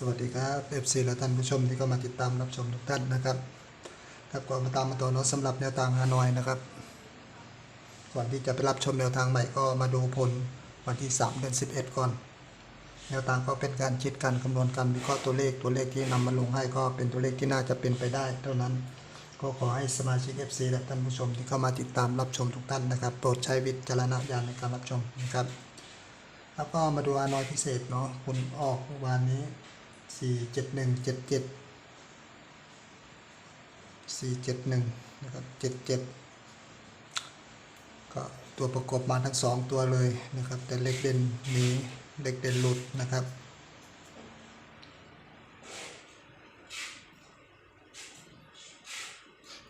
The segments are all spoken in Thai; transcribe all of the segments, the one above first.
สวัสดีครับเอฟซีและท่านผู้ชมที่ก็มาติดตามรับชมทุกท่านนะครับครับก็มาตามมาต่อเนาะสำหรับแนวทางฮานอยนะครับ ก่อนที่จะไปรับชมแนวทางใหม่ก็มาดูผลวันที่ 3 เดือน 11 ก่อน แนวทางก็เป็นการคิดการคำนวณการวิเคราะห์ตัวเลขตัวเลขที่นำมาลงให้ก็เป็นตัวเลขที่น่าจะเป็นไปได้ เท่านั้นก็ขอให้สมาชิก FC และท่านผู้ชมที่เข้ามาติดตามรับชมทุกท่านนะครับ โปรดใช้วิจารณญาณในการรับชมนะครับ แล้วก็มาดูอานอยพิเศษเนาะผลออกเมื่อวานนี้ สี่เจ็ดหนึ่งเจ็ดเจ็ดสี่เจ็ดหนึ่งนะครับเจ็ดเจ็ดก็ตัวประกอบมาทั้งสองตัวเลยนะครับ แต่เล็กเด่นนี้เล็กเด่นหลุดนะครับ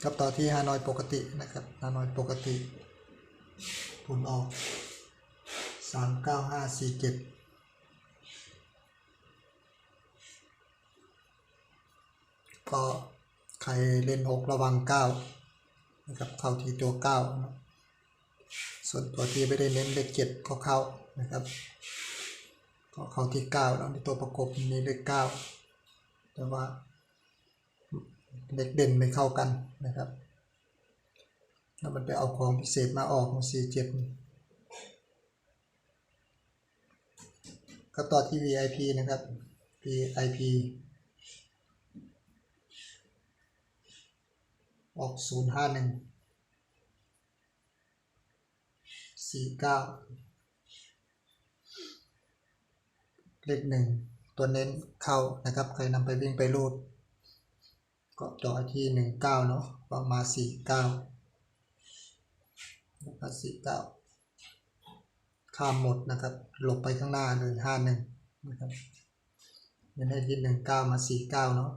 กับต่อที่ฮานอยปกตินะครับฮานอยปกติผลออก 39547 ก็ใครเล่นหกระวังเก้านะครับเข้าที่ตัวเก้าส่วนตัวที่ไม่ได้เน้นเลขเจ็ดก็เข้านะครับ ก็เข้าที่เก้าแล้วในตัวประกบมีเลขเก้าแต่ว่าเลขเด่นไม่เข้ากันนะครับแล้วมันไปเอาของพิเศษมาออกของสี่เจ็ดก็ต่อที่ VIP นะครับ VIP ออกศูนย์ห้าหนึ่งสี่เก้าเลขหนึ่งตัวเน้นเข้านะครับ ใครนำไปวิ่งไปรูด ก็ต่อที่หนึ่งเก้าเนาะประมาณสี่เก้านะครับสี่เก้าข้ามหมดนะครับ หลบไปข้างหน้าเลยห้าหนึ่งนะครับเน้นให้ที่หนึ่งเก้ามาสี่เก้าเนาะ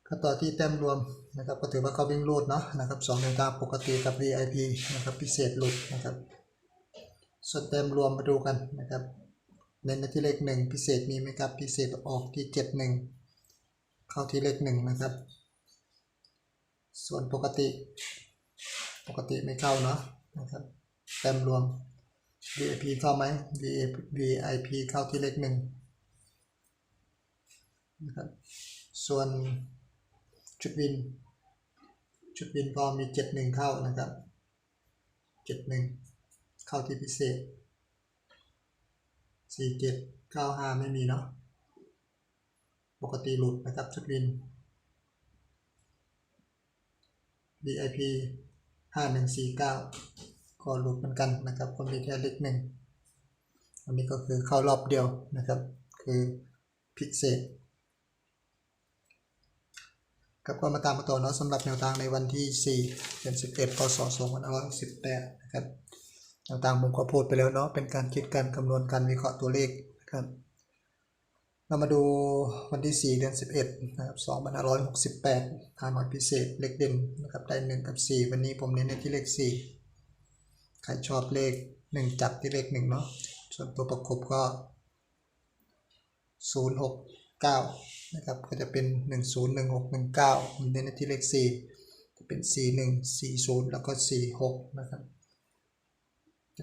ก็ ต่อที่แต้มรวมนะครับก็ถือว่าเขาวิ่งรูดเนาะนะครับสองแนวทาปกติกับ VIP นะครับพิเศษหลุดนะครับส่วนแต้มรวมมาดูกันนะครับเน้นที่เลขหนึ่งพิเศษมีไหมครับพิเศษออกที่เจ็ดหนึ่งเข้าที่เลขหนึ่งนะครับ ส่วนปกติปกติไม่เข้าเนาะนะครับแต้มรวม VIP เข้าไหม VIP เข้าที่เลขหนึ่งนะครับส่วน ชุดวิน ชุดวินก็มีเจ็ดหนึ่งเข้านะครับเจ็ดหนึ่งเข้าที่พิเศษสี่เจ็ดเก้าห้าไม่มีเนาะปกติหลุดนะครับชุดวิน VIP ห้าหนึ่งสี่เก้าก็หลุดเหมือนกันนะครับคนมีแค่เลขหนึ่งอันนี้ก็คือเข้ารอบเดียวนะครับ คือพิเศษ ครับก็มาตามมาต่อเนาะสำหรับแนวทางในวันที่ 4 เดือน 11พศ2518นะครับแนวทางผมก็พูดไปแล้วเนาะเป็นการคิดการคำนวณการวิเคราะห์ตัวเลขนะครับ เรามาดูวันที่ 4 เดือน 11นะครับ2568ทางหน่อยพิเศษเลขเด่นนะครับได้ 1 กับ 4 วันนี้ผมเน้นในที่เลข 4 ใครชอบเลข 1 จับที่เลข 1 เนาะส่วนตัวประกบก็ 0 6 9นะครับก็จะเป็น 1 0 1 6 1 9ผมเน้นที่เลข4จะเป็น 4 1 4 0 แล้วก็ 4 6 นะครับ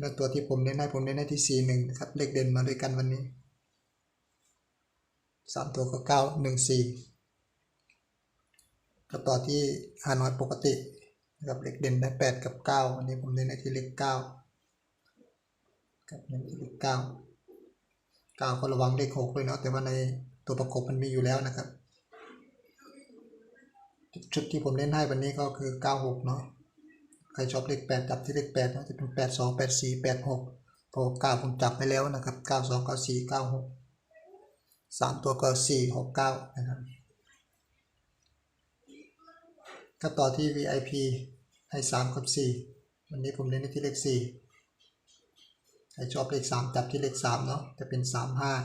แล้วตัวที่ผมเน้นให้ผมเน้นให้ที่ 4 1 นะครับ เลขเด่นมาด้วยกันวันนี้ 3 ตัวก็ 9 1 4ก็ต่อที่ฮานอยปกตินะครับเลขเด่นได้ 8 กับ 9 วันนี้ผมเน้นให้ที่เลข9กับเน้นที่เลข9 9ก็ระวังเลข6ด้วยเนาะแต่ว่าใน ตัวประกบมันมีอยู่แล้วนะครับ ชุดที่ผมเล่นให้วันนี้ก็คือ 96 เนาะใครชอบเลข 8 จับที่เลข8เนาะจะเป็น 82 84 86พอ9ผมจับไปแล้วนะครับ 92 94 96 3 ตัวก็ 4 69 นะครับก็ต่อที่ VIP ให้ 3 กับ 4 วันนี้ผมเล่นที่เลข 4 ใครชอบเลข 3 จับที่เลข 3 เนาะจะเป็น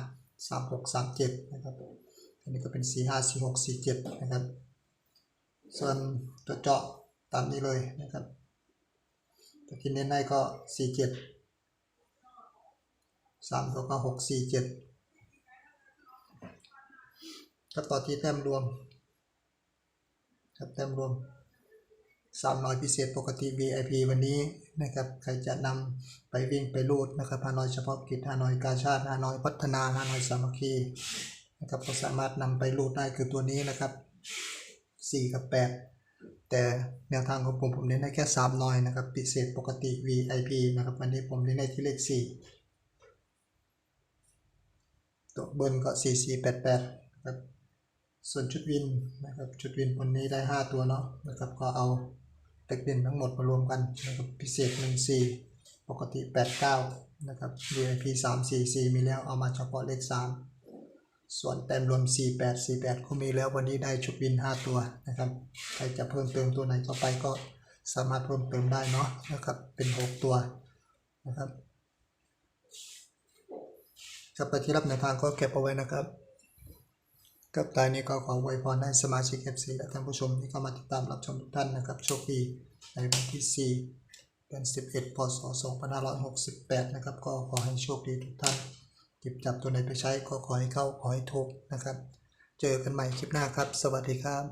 35 36 37นะครับอันนี้ก็เป็น 45 46 47นะครับ ส่วนตัวเจาะตามนี้เลยนะครับตัวที่เน้นให้ก็ 47 3ตัวก็6 47ก็ต่อที่แต้มรวมครับแต้มรวม300พิเศษปกติ VIP วันนี้ นะครับใครจะนำไปวิ่งไปรูดนะครับฮานอยเฉพาะกิจฮานอยกาชาติฮานอยพัฒนาฮานอยสามัคคีนะครับก็สามารถนำไปรูดได้คือตัวนี้นะครับ 4 กับ 8 แต่แนวทางของผมผมเน้นได้แค่3หน่อยนะครับพิเศษปกติ VIP นะครับวันนี้ผมเน้นในที่เลข 4 ตัวเบิลก็ 4488นะครับส่วนชุดวินนะครับชุดวินวันนี้ได้ 5 ตัวเนาะนะครับก็เอา เต็กเด่นทั้งหมดมารวมกันนะครับพิเศษ14 ปกติ 89 นะครับ VIP 344 มีแล้วเอามาเฉพาะเลข 3 ส่วนแต้มรวม 48 48 ก็มีแล้ววันนี้ได้ชุดวิน 5 ตัวนะครับ ใครจะเพิ่มเติมตัวไหนก็ไปก็สามารถเพิ่มเติมได้เนาะนะครับเป็น 6 ตัวนะครับครับไปที่รับแนวทางก็เก็บเอาไว้นะครับ กับตายนี้ก็ขอไวพรให้สมาชิก FC และท่านผู้ชมที่เข้ามาติดตามรับชมทุกท่านนะครับ โชคดีในวันที่ 4 เดือน 11 พศ 2568 นะครับ ก็ขอให้โชคดีทุกท่านหยิบจับตัวไหนไปใช้ก็ขอให้เข้าขอให้ถูกนะครับ เจอกันใหม่คลิปหน้าครับ สวัสดีครับ